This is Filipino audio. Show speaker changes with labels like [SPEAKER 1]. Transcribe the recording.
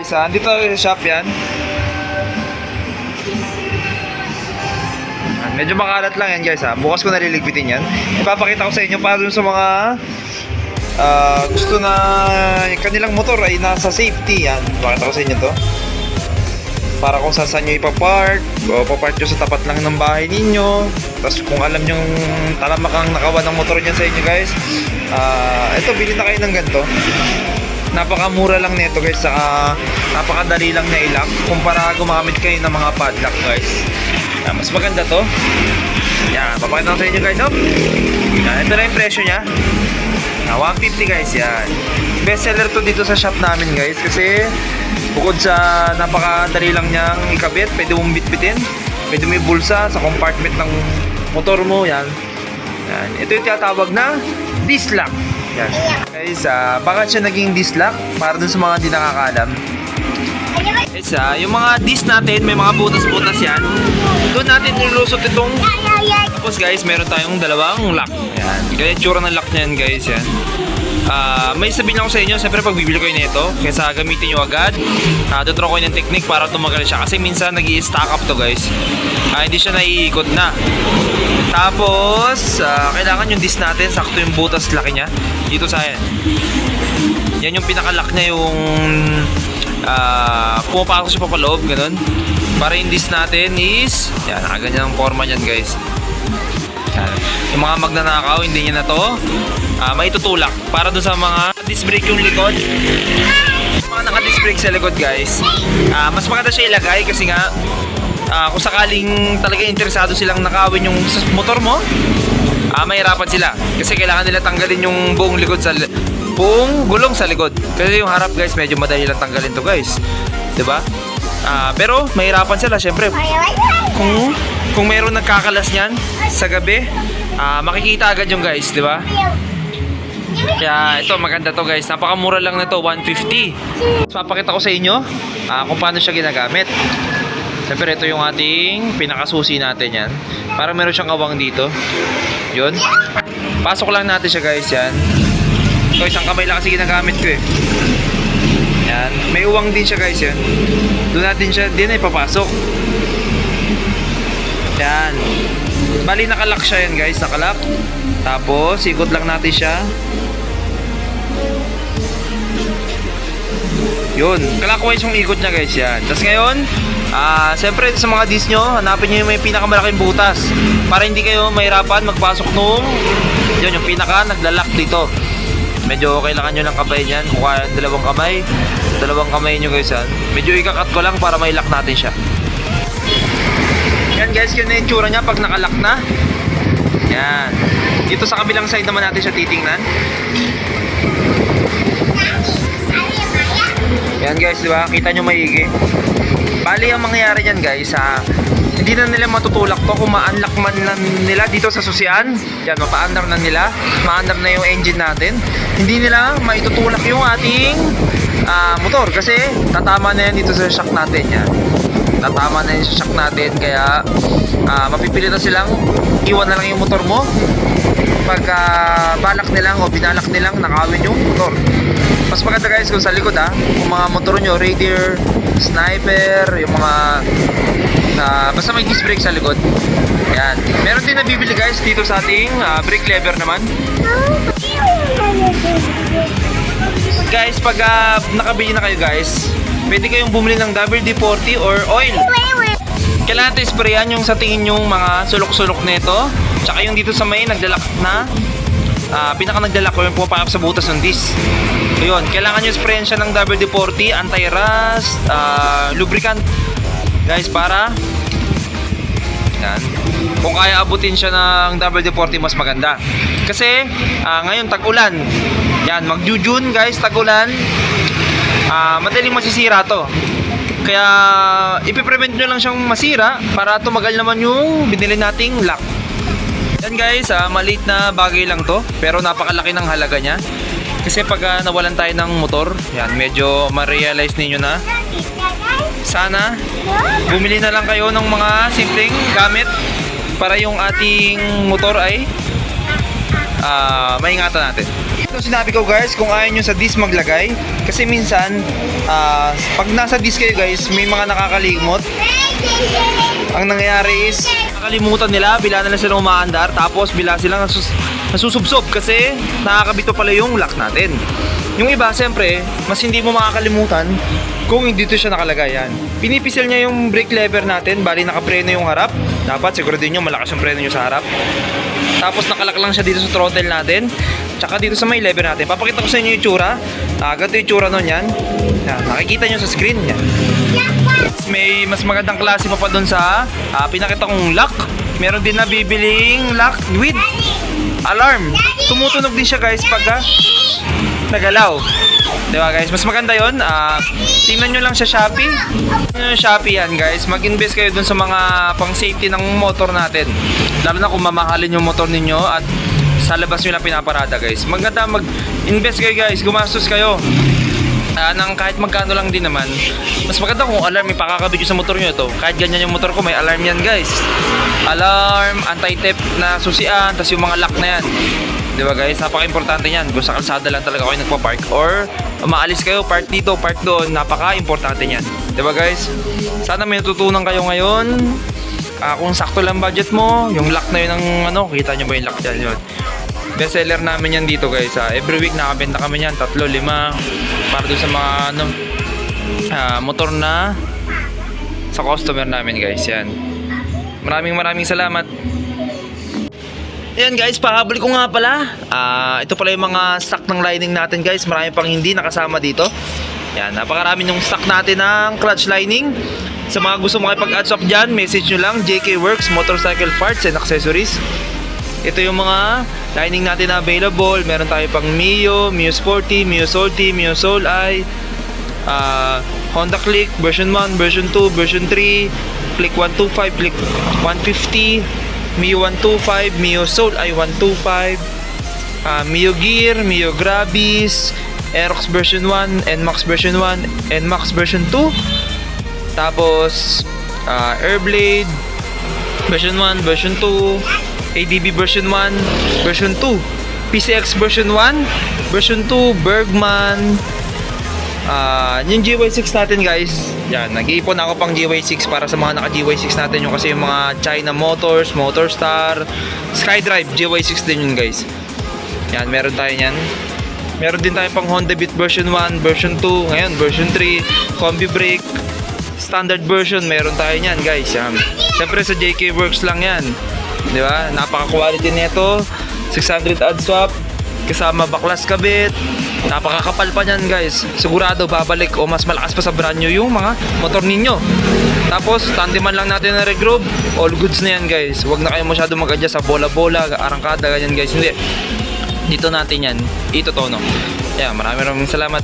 [SPEAKER 1] Isa, andito sa shop yan. Yan, Medyo makalat lang yan guys ha. Bukas ko naliligpitin yan. Ipapakita ko sa inyo para dun sa mga ah, gusto na kanilang motor ay nasa safety yan. Pakita ko sa inyo to. Para kung saan saan nyo ipapark, o papark nyo sa tapat lang ng bahay ninyo. Tapos kung alam nyo talamak ang nakawan ng motor niyan sa inyo guys, ah ito, bili na kayo ng ganito napakamura lang nito guys saka napakadali lang na ilock kumpara gumamit kayo ng mga padlock guys yan, mas maganda to yan papakita ko sa inyo guys oh. yan, ito na yung presyo nya Ah, 150 guys yan best seller to dito sa shop namin guys kasi bukod sa napakadali lang niyang ikabit pwede mong bitbitin pwede mo bulsa sa compartment ng motor mo yan yan. Ito yung tinatawag na disc lock. Yan. Guys, ah, bakit siya naging disc lock? Para dun sa mga di nakakaalam. Guys, ah, yung mga disc natin, may mga butas-butas yan. Doon natin nilusot itong tapos guys, meron tayong dalawang lock. Yan. Yung tsura ng lock niyan guys, yan. Ah, may sabihin ako sa inyo, siyempre pag bibili kayo nito, kaysa gamitin nyo agad, uh, tuturo ko yung technique para tumagal siya. Kasi minsan nag stack up to guys. Ah, hindi siya naiikot na. Tapos, ah, kailangan yung disc natin, sakto yung butas laki niya. Dito sa ayan. Yan yung pinaka-lock niya yung ah, pumapasok siya papaloob, ganun. Para yung disc natin is, yan, nakaganyan ang forma niyan guys. Yan. Yung mga magnanakaw, hindi niya na to ah, maitutulak para doon sa mga disc brake yung likod. Yung mga naka-disc brake sa likod guys, ah, mas maganda siya ilagay kasi nga ah, kung sakaling talaga interesado silang nakawin yung motor mo, ah, mahirapan sila. Kasi kailangan nila tanggalin yung buong likod sa buong gulong sa likod. Kasi yung harap guys, medyo madali lang tanggalin to guys. 'Di ba? Ah, pero mahirapan sila syempre kung kung mayroon nagkakalas niyan sa gabi, ah, makikita agad yung guys, 'di ba? Kaya ito maganda to guys. Napakamura lang nito, 150. So, papakita ko sa inyo ah, kung paano siya ginagamit. Siyempre ito yung ating pinakasusi natin yan. Para meron siyang awang dito. Yun. Pasok lang natin siya guys yan. Ito isang kamay lang kasi ginagamit ko eh. Yan. May uwang din siya guys yan. Doon natin siya din ay papasok. Yan. Bali nakalock siya yan guys. Nakalock. Tapos ikot lang natin siya. Yun. Clockwise yung ikot niya guys yan. Tapos ngayon, ah, siyempre sa mga disc nyo, hanapin nyo yung may pinakamalaking butas. Para hindi kayo mahirapan magpasok nung, yun yung pinaka naglalak dito. Medyo kailangan nyo ng kamay niyan. Kung kaya dalawang kamay, dalawang kamay nyo guys yan. Medyo ikakat ko lang para may lock natin siya. Yan guys, yun na yung tsura niya pag nakalock na. Yan. Dito sa kabilang side naman natin siya titingnan. Yan guys, di ba? Kita nyo maigi. Bali, ang mangyayari yan guys, ha, hindi na nila matutulak to kung ma-unlock man na nila dito sa susian. Yan, mapa-under na nila. Ma-under na yung engine natin. Hindi nila maitutulak yung ating ah, motor kasi tatama na yan dito sa shock natin. Yan. Tatama na yan sa shock natin kaya ah, mapipilitan silang iwan na lang yung motor mo pagka balak nilang o binalak nilang nakawin yung motor. Mas maganda guys kung sa likod ha, kung mga motor nyo, Raider, Sniper, yung mga na basta may disc brake sa likod. Yan. Meron din nabibili guys dito sa ating ah, brake lever naman. Guys, pag ah, nakabili na kayo guys, pwede kayong bumili ng WD-40 or oil. Kailangan natin sprayan yung sa tingin yung mga sulok-sulok nito. Tsaka yung dito sa may naglalak na ah, pinaka naglalak ko yung pumapakap sa butas ng disc. Ayun, kailangan nyo sprayan siya ng WD-40, anti-rust, ah, lubricant. Guys, para yan. Kung kaya abutin siya ng WD-40 mas maganda. Kasi ah, ngayon tag-ulan. Yan, mag-June guys, tag-ulan. Ah, madaling masisira 'to. Kaya ipiprevent nyo lang siyang masira para tumagal naman yung binili nating lock. Yan guys, ah, maliit na bagay lang to pero napakalaki ng halaga niya. Kasi pag ah, nawalan tayo ng motor, yan medyo ma-realize ninyo na sana bumili na lang kayo ng mga simpleng gamit para yung ating motor ay ah, maingatan natin. Ito sinabi ko guys, kung ayaw nyo sa disc maglagay, kasi minsan, ah, pag nasa disc kayo guys, may mga nakakalimot. Ang nangyayari is, nakalimutan nila, bila nila sila umaandar, tapos bila silang nasus nasusubsob kasi nakakabito pala yung lock natin. Yung iba, siyempre, mas hindi mo makakalimutan kung dito siya nakalagay yan. Pinipisil niya yung brake lever natin, bali nakapreno yung harap. Dapat siguro din nyo malakas yung preno nyo sa harap. Tapos nakalak lang siya dito sa throttle natin. Tsaka dito sa may lever natin. Papakita ko sa inyo yung tsura. Ah, yung tsura nun yan. yan. Nakikita nyo sa screen yan. May mas magandang klase pa pa dun sa ah, pinakita kong lock. Meron din na bibiling lock with alarm. Tumutunog din siya guys pag ah, nagalaw. Di ba guys? Mas maganda yon. Ah, tingnan nyo lang sa Shopee. Tingnan Shopee yan guys. Mag-invest kayo dun sa mga pang safety ng motor natin. Lalo na kung mamahalin yung motor ninyo at sa labas nyo lang pinaparada guys. Maganda mag-invest kayo guys. Gumastos kayo. Ah, nang kahit magkano lang din naman. Mas maganda kung alarm may pakakabit nyo sa motor nyo to. Kahit ganyan yung motor ko, may alarm yan guys. Alarm, anti-theft na susian, tas yung mga lock na yan. Di ba guys? Napaka-importante yan. Kung sa kalsada lang talaga kayo nagpa-park or umaalis kayo, park dito, park doon, napaka-importante yan. Di ba guys? Sana may natutunan kayo ngayon. Ah, kung sakto lang budget mo, yung lock na yun ng ano, kita nyo ba yung lock dyan yun? Best seller namin yan dito guys. Ah, every week nakabenta kami yan, tatlo, lima. Para doon sa mga ano, ah, motor na sa customer namin guys. Yan. Maraming maraming salamat. Ayan guys, pahabol ko nga pala. Ah, ito pala yung mga stock ng lining natin guys. Marami pang hindi nakasama dito. Yan, napakarami yung stock natin ng clutch lining. Sa mga gusto makipag-add shop dyan, message nyo lang JK Works Motorcycle Parts and Accessories. Ito yung mga lining natin na available. Meron tayo pang Mio, Mio Sporty, Mio Salty, Mio Soul Eye, ah, Honda Click version 1, version 2, version 3, Click 125, Click 150, Mio 125, Mio Soul Eye 125, ah, Mio Gear, Mio Grabis, Aerox version 1, NMAX version 1, NMAX version 2, tapos ah, Airblade version 1, version 2, ADB version 1, version 2, PCX version 1, version 2, Bergman, Ah, yung GY6 natin guys, yan, nag-iipon ako pang GY6 para sa mga naka GY6 natin yung kasi yung mga China Motors, Motorstar, SkyDrive, GY6 din yun guys. Yan, meron tayo yan. Meron din tayo pang Honda Beat version 1, version 2, ngayon version 3, combi brake, standard version, meron tayo niyan guys. Yan. Siyempre sa JK Works lang yan. Di ba? Napaka-quality nito. 600 add swap, kasama baklas kabit. Napakakapal pa niyan guys. Sigurado babalik o mas malakas pa sa brand new yung mga motor ninyo. Tapos tandeman lang natin na regroup. All goods na yan guys. Huwag na kayo masyado mag-adjust sa bola-bola, arangkada, ganyan guys. Hindi. Dito natin yan. Ito tono. Yeah, maraming maraming salamat.